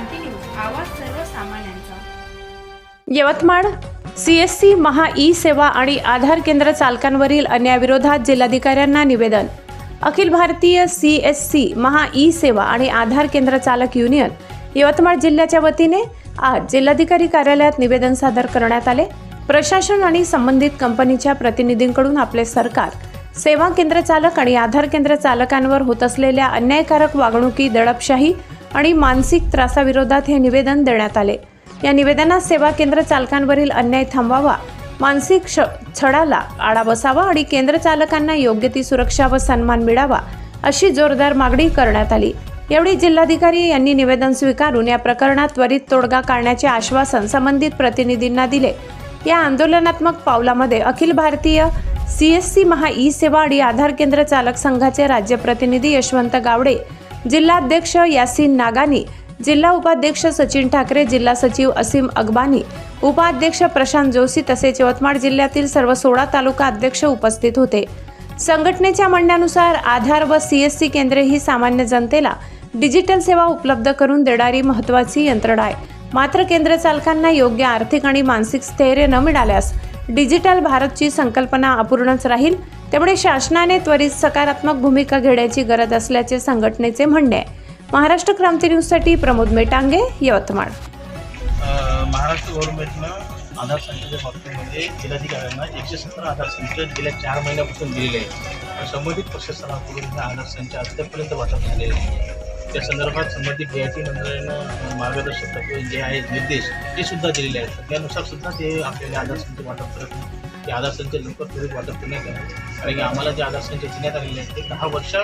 क्रांती news आवाज सर्वसामान्यांचा. Yavatmal CSC Maha E Seva आणि आधार केंद्र चालकांवरील अन्यायाविरोधात जिल्हाधिकाऱ्यांना निवेदन. Akhil Bharatiya C S C Maha e Seva आणि आधार केंद्र चालक युनियन यवतमाळ जिल्ह्याच्या वतीने आज जिल्हाधिकारी कार्यालयात निवेदन सादर करण्यात आले. प्रशासन आणि संबंधित कंपनीच्या प्रतिनिधींकडून आपले सरकार सेवा केंद्र चालक आणि आधार केंद्र चालकांवर होत असलेल्या अन्यायकारक वागणुकी दडपशाही आणि मानसिक त्रासाविरोधात हे निवेदन देण्यात आले. या निवेदनात सेवा केंद्र चालकांवरील अन्याय थांबवावा मानसिक श छळाला आळा बसावा आणि केंद्र चालकांना योग्य ती सुरक्षा व सन्मान मिळावा अशी जोरदार मागणी करण्यात आली. यावेळी जिल्हाधिकारी यांनी निवेदन स्वीकारून या प्रकरणात त्वरित तोडगा काढण्याचे आश्वासन संबंधित प्रतिनिधींना दिले. या आंदोलनात्मक पावलामध्ये Akhil Bharatiya C S C Maha e Seva आणि आधार केंद्र चालक संघाचे राज्य प्रतिनिधी यशवंत गावडे जिल्हाध्यक्ष यासीन नागानी जिल्हा उपाध्यक्ष सचिन ठाकरे जिल्हा सचिव असीम अगबानी उपाध्यक्ष प्रशांत जोशी तसेच यवतमाळ जिल्ह्यातील सर्व सोळा तालुका अध्यक्ष उपस्थित होते. संघटनेच्या म्हणण्यानुसार आधार व सी एस सी केंद्रे ही सामान्य जनतेला डिजिटल सेवा उपलब्ध करून देणारी महत्त्वाची यंत्रणा आहे. मात्र केंद्र चालकांना योग्य आर्थिक आणि मानसिक स्थैर्य न मिळाल्यास डिजिटल भारतची संकल्पना अपूर्णच राहील त्यामुळे शासनाने त्वरित सकारात्मक भूमिका घेण्याची गरज असल्याचे संघटनेचे म्हणणे आहे. महाराष्ट्र क्रांती न्यूजसाठी प्रमोद मेटांगे यवतमाळ. महाराष्ट्र गव्हर्नमेंटनं आधार संख्येच्या बाबतीमध्ये जिल्हाधिकाऱ्यांना एकशे सत्तर आधार संख्या गेल्या चार महिन्यापासून दिलेले आहे संबंधित प्रशासनाकडून आधार संख्या अद्यापर्यंत वाटप झालेली आहे त्या संदर्भात संबंधित डी आय मंडळानं मार्गदर्शक तत्त्वे जे आहेत निर्देश ते सुद्धा दिलेले आहेत. त्यानुसार सुद्धा ते आपल्याला आधार वाटप करत नाही. ते आधार संच लवकर त्वरित वाटप करण्यात येणार कारण की आम्हाला जे आधार देण्यात आलेले आहेत ते दहा वर्ष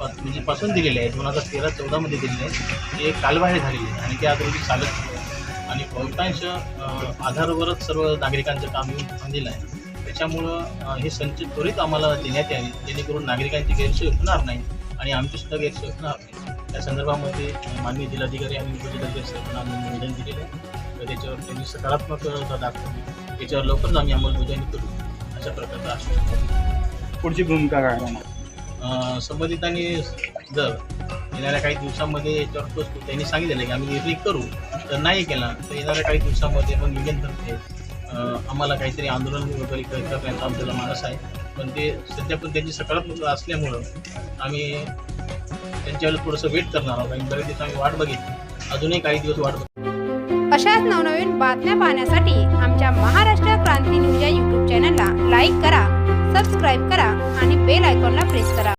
म्हणजे पासून दिलेले आहेत. दोन हजार तेरा चौदामध्ये दिलेले आहेत. ते कालबाह्य झालेले आहेत. आणि ते आता चालत आणि बहुतांश आधारवरच सर्व नागरिकांचं काम येऊन थांबलेलं आहे. त्याच्यामुळं हे संच त्वरित आम्हाला देण्यात यावे. जेणेकरून नागरिकांची गैरसोय होणार नाही आणि आमची सुद्धा गैरसोय होणार नाही. त्या संदर्भामध्ये माननीय जिल्हाधिकारी आणि उपजिल्हाधिकारी साहेबांना आम्ही निवेदन दिलेलं आहे. तर त्याच्यावर त्यांनी सकारात्मक दाखवली त्याच्यावर लवकरच आम्ही अंमलबजावणी करू अशा प्रकारचं आश्वासन पुढची भूमिका काय राहणार? अ, संबंधितांनी जर येणाऱ्या काही दिवसामध्ये याच्यावर ठोस त्यांनी सांगितलेलं आहे की आम्ही निर्णय करू तर नाही केला तर येणाऱ्या काही दिवसामध्ये युनियन तर्फे अ, आम्हाला काहीतरी आंदोलन वगैरे करण्याचा आमच्याला मानस आहे. पण ते सध्या पण त्यांची सकारात्मक असल्यामुळं आम्ही त्यांच्यावर थोडंसं वेट करणार आहोत. आणि बरेच दिवस आम्ही वाट बघितली. अजूनही काही दिवस वाट बघितली अशाच नवनवीन बातम्या पाहण्यासाठी आमच्या महाराष्ट्र क्रांती न्यूज या यूट्यूब चॅनलला लाईक करा सबस्क्राईब करा आणि बेल आयकॉनला प्रेस करा.